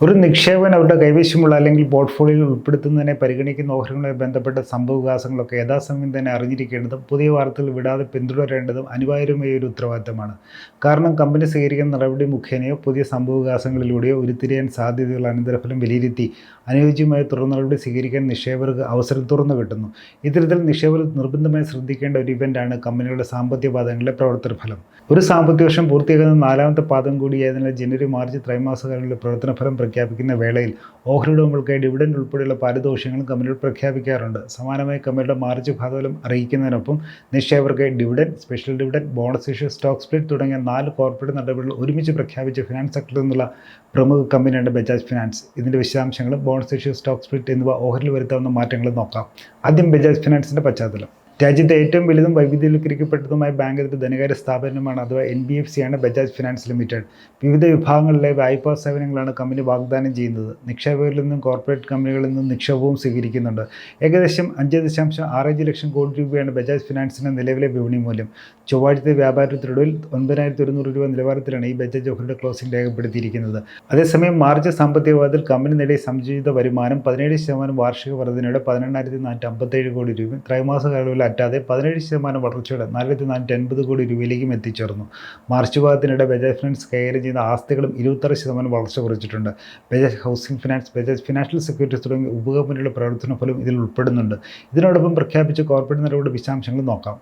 ഒരു നിക്ഷേപകൻ അവരുടെ കൈവശമുള്ള അല്ലെങ്കിൽ പോർട്ട്ഫോളിയോയിൽ ഉൾപ്പെടുത്തുന്നതിനെ പരിഗണിക്കുന്ന ഓഹരികളുമായി ബന്ധപ്പെട്ട സംഭവവികാസങ്ങളൊക്കെ യഥാസമയം തന്നെ അറിഞ്ഞിരിക്കേണ്ടതും പുതിയ വാർത്തകൾ വിടാതെ പിന്തുടരേണ്ടതും അനിവാര്യമായ ഒരു ഉത്തരവാദിത്തമാണ്. കാരണം കമ്പനി സ്വീകരിക്കുന്ന നടപടി മുഖേനയോ പുതിയ സംഭവവികാസങ്ങളിലൂടെയോ ഉരുത്തിരിയാൻ സാധ്യതയുള്ള അനന്തരഫലം വിലയിരുത്തി അനുയോജ്യമായ തുടർ നടപടി സ്വീകരിക്കാൻ നിക്ഷേപകർക്ക് അവസരം തുറന്നു കിട്ടുന്നു. ഇത്തരത്തിൽ നിക്ഷേപകർ നിർബന്ധമായി ശ്രദ്ധിക്കേണ്ട ഒരു ഇവന്റാണ് കമ്പനികളുടെ സാമ്പത്തിക പാദങ്ങളിലെ പ്രവർത്തന ഫലം. ഒരു സാമ്പത്തിക വർഷം പൂർത്തിയാകുന്ന നാലാമത്തെ പാദം കൂടിയായതിനാൽ ജനുവരി മാർച്ച് ത്രൈമാസകാലങ്ങളിലെ പ്രവർത്തന ഫലം പ്രഖ്യാപിക്കുന്ന വേളയിൽ ഓഹരി ഉടമകൾക്കായി ഡിവിഡൻഡ് ഉൾപ്പെടെയുള്ള പാരിതോഷികങ്ങളും കമ്പനികൾ പ്രഖ്യാപിക്കാറുണ്ട്. സമാനമായി കമ്പനിയുടെ മാർച്ച് ഫലം അറിയിക്കുന്നതിനൊപ്പം നിക്ഷേപകർക്ക് dividend special dividend bonus issue stock split തുടങ്ങിയ നാല് കോർപ്പറേറ്റ് നടപടികൾ ഒരുമിച്ച് പ്രഖ്യാപിച്ച ഫിനാൻസ് സെക്ടറിൽ നിന്നുള്ള പ്രമുഖ കമ്പനിയാണ് ബജാജ് ഫിനാൻസ്. ഇതിന്റെ വിശദാംശങ്ങളും ബോണസ് ഇഷ്യൂ സ്റ്റോക്ക് സ്പ്ലിറ്റ് എന്നിവ ഓഹരിയിൽ വരുത്താവുന്ന മാറ്റങ്ങളും നോക്കാം. ആദ്യം ബജാജ് ഫിനാൻസിന്റെ പശ്ചാത്തലം. രാജ്യത്തെ ഏറ്റവും വലുതും വൈവിധ്യവൽക്കരിക്കപ്പെട്ടതുമായ ബാങ്ക് ധനകാര്യ സ്ഥാപനമാണ് അഥവാ എൻ ബി എഫ് സിയാണ് ബജാജ് ഫിനാൻസ് ലിമിറ്റഡ് വിവിധ വിഭാഗങ്ങളിലെ വായ്പാ സേവനങ്ങളാണ് കമ്പനി വാഗ്ദാനം ചെയ്യുന്നത്. നിക്ഷേപകരിൽ നിന്നും കോർപ്പറേറ്റ് കമ്പനികളിൽ നിന്നും നിക്ഷേപവും സ്വീകരിക്കുന്നുണ്ട്. ഏകദേശം അഞ്ച് ദശാംശം ആറഞ്ച് ലക്ഷം കോടി രൂപയാണ് ബജാജ് ഫിനാൻസിന്റെ നിലവിലെ വിപണി മൂല്യം. ചൊവ്വാഴ്ചത്തെ വ്യാപാരത്തിനൊടുവിൽ ഒൻപതിനായിരത്തി ഒരുന്നൂറ് രൂപ നിലവാരത്തിലാണ് ഈ ബജാജ് ഓഹരിയുടെ ക്ലോസിംഗ് രേഖപ്പെടുത്തിയിരിക്കുന്നത്. അതേസമയം മാർച്ച് സാമ്പത്തിക വാദത്തിൽ കമ്പനി നേടിയ സംയോജിത വരുമാനം പതിനേഴ് ശതമാനം വാർഷിക വർധനയുടെ പതിനെണ്ണായിരത്തി നാനൂറ്റി അമ്പത്തേഴ് കോടി രൂപ. ത്രൈമാസ കാലയളവിൽ അറ്റാതെ പതിനേഴ് ശതമാനം വളർച്ചയുടെ നാലായിരത്തി നാനൂറ്റി അൻപത് കോടി രൂപയിലേക്കും എത്തിച്ചേർന്നു. മാർച്ച് ഭാഗത്തിനിടെ ബജാജ് ഫിനാൻസ് കൈകാര്യം ചെയ്യുന്ന ആസ്തികളും ഇരുപത്താറ് ശതമാനം വളർച്ച കുറിച്ചിട്ടുണ്ട്. Bajaj housing finance Bajaj financial securities തുടങ്ങിയ ഉപകമ്പനികളുടെ പ്രവർത്തന ഫലം ഇതിൽ ഉൾപ്പെടുന്നുണ്ട്. ഇതിനോടൊപ്പം പ്രഖ്യാപിച്ച കോർപ്പറേറ്റ് നിലവിലെ വിശദാംശങ്ങൾ നോക്കാം.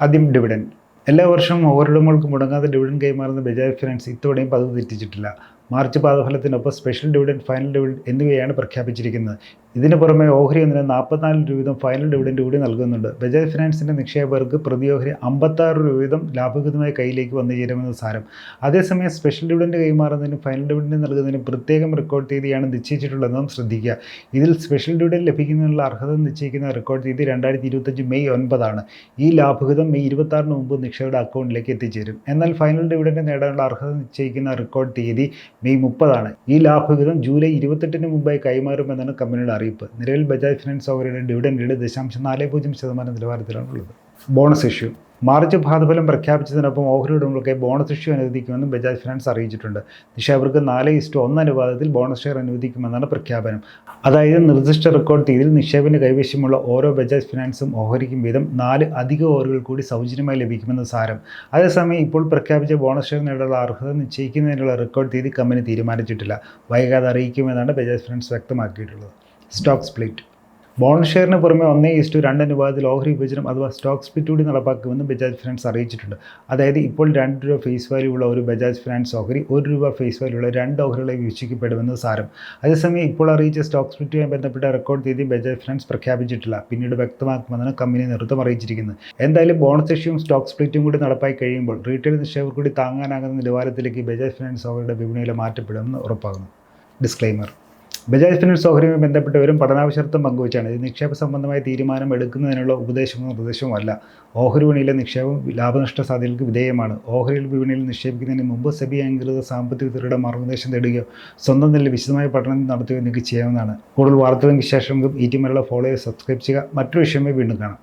ആദ്യം ഡിവിഡൻഡ്. എല്ലാ വർഷവും ഓരോടമകൾക്ക് മുടങ്ങാതെ ഡിവിഡൻ കൈമാറുന്ന ബജാജ് ഫിനാൻസ് ഇത്തവണയും പതിവ് തെറ്റിച്ചിട്ടില്ല. മാർച്ച് പാദഫലത്തിനൊപ്പം സ്പെഷ്യൽ ഡിവിഡൻ ഫൈനൽ ഡിവിഡൻ എന്നിവയാണ് പ്രഖ്യാപിച്ചിരിക്കുന്നത്. ഇതിന് പുറമെ ഓഹരി ഒന്നിന് നാൽപ്പത്തിനാല് രൂപ വീതം ഫൈനൽ ഡിവിഡൻഡ് കൂടി നൽകുന്നുണ്ട്. ബജാജ് ഫിനാൻസിന്റെ നിക്ഷേപകർക്ക് പ്രതി ഓഹരി അമ്പത്താറ് രൂപ വീതം ലാഭകൃതമായി കയ്യിലേക്ക് വന്നു ചേരുമെന്ന് സാരം. അതേസമയം സ്പെഷ്യൽ ഡിവിഡൻഡ് കൈമാറുന്നതിനും ഫൈനൽ ഡിവിഡൻഡ് നൽകുന്നതിനും പ്രത്യേകം റെക്കോർഡ് തീയതിയാണ് നിശ്ചയിച്ചിട്ടുള്ളതെന്നും ശ്രദ്ധിക്കുക. ഇതിൽ സ്പെഷ്യൽ ഡിവിഡൻഡ് ലഭിക്കുന്നതിനുള്ള അർഹത നിശ്ചയിക്കുന്ന റെക്കോർഡ് തീയതി രണ്ടായിരത്തി ഇരുപത്തഞ്ച് മെയ് ഒൻപതാണ്. ഈ ലാഭകൃതം മെയ് ഇരുപത്താറിന് മുമ്പ് നിക്ഷേപയുടെ അക്കൗണ്ടിലേക്ക് എത്തിച്ചേരും. എന്നാൽ ഫൈനൽ ഡിവിഡൻഡ് നേടാനുള്ള അർഹത നിശ്ചയിക്കുന്ന റെക്കോർഡ് തീയതി മെയ് മുപ്പതാണ്. ഈ ലാഭകൃതം ജൂലൈ ഇരുപത്തെട്ടിന് മുമ്പായി കൈമാറുമെന്നാണ് കമ്പനിയുടെ അറിയിപ്പ്. നിലവിൽ ബജാജ് ഫിനാൻസ് ഓഹരിയുടെ ഡിവിഡൻഡ് ദശാംശം നാല് പൂജ്യം ശതമാനം നിലവാരത്തിലാണ് ഉള്ളത് ബോണസ് ഇഷ്യൂ മാർച്ച് ഭാഗഫലം പ്രഖ്യാപിച്ചതിനൊപ്പം ഓഹരി ഉടമകൾക്ക് ബോണസ് ഇഷ്യൂ അനുവദിക്കുമെന്നും ബജാജ് ഫിനാൻസ് അറിയിച്ചിട്ടുണ്ട്. നിക്ഷേപകർക്ക് നാല് ഇസ്റ്റു ഒന്ന് അനുപാതത്തിൽ ബോണസ് ഷെയർ അനുവദിക്കുമെന്നാണ് പ്രഖ്യാപനം. അതായത് നിർദ്ദിഷ്ട റെക്കോർഡ് തീയതിയിൽ നിക്ഷേപന കൈവശമുള്ള ഓരോ ബജാജ് ഫിനാൻസും ഓഹരിക്കും വീതം നാല് അധിക ഓഹരികൾ കൂടി സൗജന്യമായി ലഭിക്കുമെന്ന് സാരം. അതേസമയം ഇപ്പോൾ പ്രഖ്യാപിച്ച ബോണസ് ഷെയർ നേടാനുള്ള അർഹത നിശ്ചയിക്കുന്നതിനുള്ള റെക്കോർഡ് തീയതി കമ്പനി തീരുമാനിച്ചിട്ടില്ല. വൈകാതെ അറിയിക്കുമെന്നാണ് Bajaj finance വ്യക്തമാക്കിയിട്ടുള്ളത്. Stock split. Bonus ഷെയറിന് പുറമെ ഒന്നേ ഇസ്റ്റു രണ്ട് അനുപാതത്തിൽ ഓഹരി വിഭജനം അഥവാ സ്റ്റോക്ക് സ്പ്ലിറ്റ് കൂടി നടപ്പാക്കുമെന്ന് ബജാജ് ഫിനാൻസ് അറിയിച്ചിട്ടുണ്ട്. അതായത് ഇപ്പോൾ രണ്ട് രൂപ ഫേസ് വാല്യൂ ഉള്ള ഒരു ബജാജ് ഫിനാൻസ് ഓഹരി ഒരു രൂപ ഫേസ് വാല്യൂ ഉള്ള രണ്ട് ഓഹരികളെ വീക്ഷിക്കപ്പെടുമെന്ന് സാരം. അതേസമയം ഇപ്പോൾ അറിയിച്ച സ്റ്റോക്ക് സ്പ്ലിറ്റുമായി ബന്ധപ്പെട്ട റെക്കോർഡ് തീയതി ബജാജ് ഫിനാൻസ് പ്രഖ്യാപിച്ചിട്ടില്ല. പിന്നീട് വ്യക്തമാക്കുമെന്നാണ് കമ്പനി നേതൃത്വം അറിയിച്ചിരിക്കുന്നത്. എന്തായാലും ബോണസ് ഇഷ്യൂവും സ്റ്റോക്ക് സ്പ്ലിറ്റും കൂടി നടപ്പായി കഴിയുമ്പോൾ റീറ്റെയിൽ നിക്ഷേപകർ കൂടി താങ്ങാനാകുന്ന നിലവാരത്തിലേക്ക് ബജാജ് ഫിനാൻസ് ഓഹരിയുടെ വിപണിയിൽ മാറ്റപ്പെടുമെന്ന് ഉറപ്പാകുന്നു ഡിസ്ക്ലൈമർ ബജാജ് ഫിനാൻസ് ഓഹരിയുമായി ബന്ധപ്പെട്ടവരും പഠനാവശ്യത്വം പങ്കുവച്ചാണ്. ഇത് നിക്ഷേപ സംബന്ധമായ തീരുമാനം എടുക്കുന്നതിനുള്ള ഉപദേശമോ നിർദ്ദേശമോ അല്ല. ഓഹരി വിപണിയിലെ നിക്ഷേപം ലാഭനഷ്ട സാധ്യതകൾക്ക് വിധേയമാണ്. ഓഹരി വിപണിയിൽ നിക്ഷേപിക്കുന്നതിന് മുമ്പ് സെബി അംഗീകൃത സാമ്പത്തിക വിദഗ്ധരുടെ മാർഗനിർദ്ദേശം തേടുകയോ സ്വന്തം നിലയിൽ വിശദമായ പഠനം നടത്തുകയോ നിങ്ങൾക്ക് ചെയ്യാവുന്നതാണ്. കൂടുതൽ വാർത്തകൾക്ക് ശേഷം ഈ ടി മലയാളം സബ്സ്ക്രൈബ് ചെയ്യുക. മറ്റൊരു വിഷയമായി വീണ്ടും കാണാം.